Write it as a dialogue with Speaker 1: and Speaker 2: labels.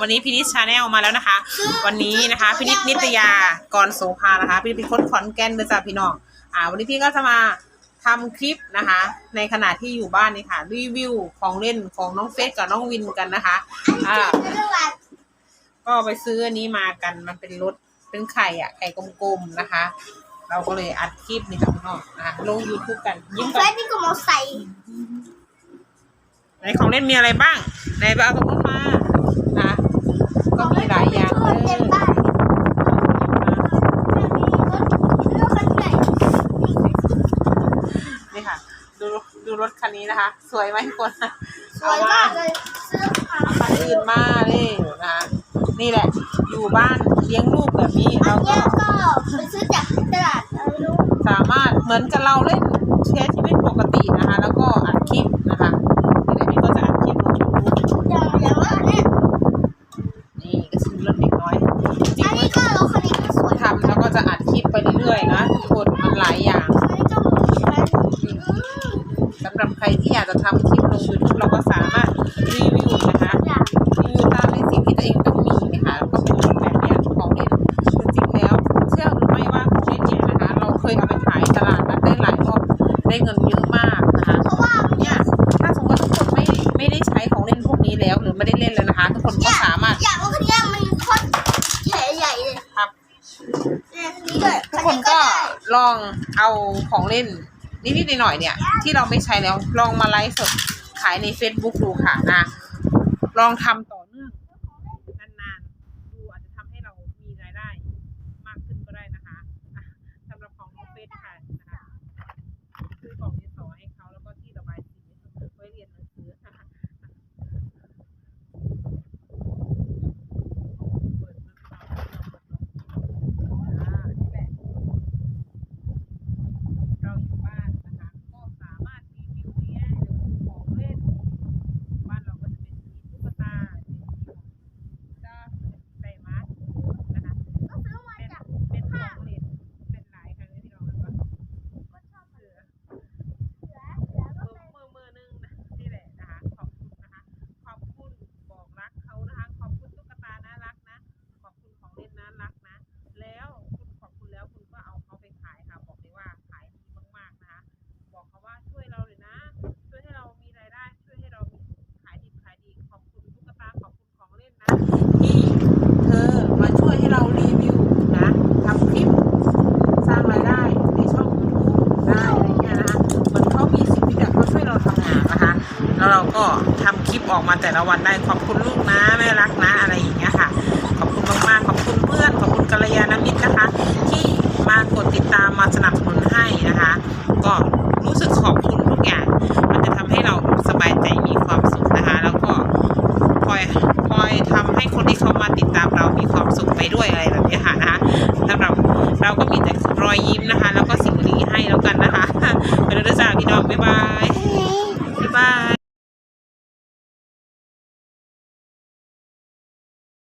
Speaker 1: วันนี้พินิชชาแนลมาแล้วนะคะ วันนี้นะคะพินิชนิตยากรโสภานะคะพี่เป็นคนขอนแก่นเด้อจ้าพี่น้องอ่า วันนี้พี่ก็จะมาทำคลิปนะคะ ในขณะที่อยู่บ้านนี่ค่ะ รีวิวของเล่นของน้องเฟสกับน้องวินกันนะคะอ่าก็ไปซื้ออันนี้มากันมันเป็นรถเป็นไข่อะไข่กลมๆนะคะ เราก็เลยอัดคลิปนี่ค่ะพี่น้องนะคะลง YouTube กันยิ้ม
Speaker 2: แฟ
Speaker 1: ก่อน
Speaker 2: นนี่ก็มาใส่
Speaker 1: ในของเล่นมีอะไรบ้างในไปเอาตรงนู้นมานะก็ มีหลายอย่างเล
Speaker 2: เต็
Speaker 1: ย
Speaker 2: มบ้านรถคันใหญ่
Speaker 1: นี่ค่ะ ดูดูรถคันนี้นะคะ สวยไหมทุกคน
Speaker 2: สวยมากเลยซื้อมา
Speaker 1: คันอื่นมาเลยนะคะนี่แหละ อยู่บ้านเลี้ยงลูกแบบนี้
Speaker 2: อั
Speaker 1: เรา
Speaker 2: น
Speaker 1: ก็
Speaker 2: เนี้ยก็ไปซื้อจากตลาดอะไรไม่รู้
Speaker 1: สามารถเหมือนกับเราเล่นใช้ชีวิตปกตินะคะ แล้วก็อัดคลิปนะคะนี่แหละพี่ก็จะ
Speaker 2: นะ
Speaker 1: ทุกคนมันหลายอย่าง
Speaker 2: อันนี้ก็เหมือนกันอืม
Speaker 1: สำหรับใครที่อยากจะทำคลิปลงยูทูบเราก็สามารถรีวิวนะคะ
Speaker 2: อย่าง
Speaker 1: รีวิวตามในสิ่งที่ตัวเองต้องมีนะคะแล้วก็เป็นแบบเนี้ยของเล่นคือจริงแล้ว เชื่อหรือไม่ว่าของเล่นเนี่ยนะคะ เราเคยเอาไปขายตลาดนัดได้หลายรอบได้เงินเยอะมากนะคะ
Speaker 2: เพราะว่า
Speaker 1: เนี่ยถ้าสมมติว่าทุกคนไม่ไม่ได้ใช้ของเล่นพวกนี้แล้ว หรือไม่ได้เล่นแล้วนะคะ ทุกคนก็สามารถ
Speaker 2: อย่างรถคันเนี้ยมันโคตรใหญ่ใหญ่เลย
Speaker 1: ครับ
Speaker 2: เนี่ยคันนี้ด้วย
Speaker 1: ทุก คนก็ลองเอาของเล่นนิดๆหน่อยๆเนี่ย ที่เราไม่ใช้แล้วลองมาไลฟ์สดขายใน Facebook ดูค่ะนะลองทำต่อเนื่องนานๆดูอาจจะทำให้เรามีรายได้ มากขึ้นก็ได้นะคะอะสำหรับของน้องเฟสค่ะนะคะซื้อกล่องดินสอให้เขาแล้วก็ที่ระบายสีไว้เรียนหนังสือนะคะ เปิดมาอ่านี่แหละ เราอยู่บ้านนะคะ ก็สามารถรีวิวได้หรือของเล่น บ้านเราก็จะเป็นมีตุ๊กตาเป็นมีจ้าใส่มัดนะคะ
Speaker 2: ก็ซื้อมา
Speaker 1: เป็น
Speaker 2: จาก
Speaker 1: เป็นของเล่นเป็นหลายครั้งที่เราแบบว่า
Speaker 2: ก็ชอบ
Speaker 1: เสือ
Speaker 2: เสือเสือก็
Speaker 1: มือ
Speaker 2: เป็น
Speaker 1: มือมือหนึงนะนี่แหละนะคะ ขอบคุณนะคะ ขอบคุณบอกรักเขานะคะ ขอบคุณตุ๊กตาน่ารักนะ ขอบคุณของเล่นน่ารักนะ แล้วคุณขอบคุณแล้วคุณก็เอาเขาไปขายค่ะ บอกเลยว่าขายดีมากๆนะคะ บอกเขาว่าช่วยเราเลยนะ ช่วยให้เรามีรายได้ ช่วยให้เรามีขายดีขายดี ขอบคุณตุ๊กตา ขอบคุณของเล่นนะ ที่เธอมาช่วยให้เรารีวิวนะทำคลิปสร้างรายได้ในช่อง YouTube ได้อะไรเงี้ยนะคะเหมือนเขามีสิ่งที่แบบเขาช่วยเราทำงานนะคะ แล้วเราก็ทำคลิปออกมาแต่ละวันได้ขอบคุณลูกนะแม่รักนะอะไรอย่างเงี้ยค่ะ ขอบคุณมากๆขอบคุณเพื่อน ขอบคุณกัลยาณมิตรนะคะ ที่มากดติดตามมาสนับสนุนให้นะคะ ก็ ยอะไรแบบนี้ค่ะนะคะสำหรับเราก็มีแต่รอยยิ้มนะคะ แล้วก็สิ่งดีให้แล้วกันนะคะไปดูด้วยจ้าพี่น้องบ๊ายบายบ๊ายบาย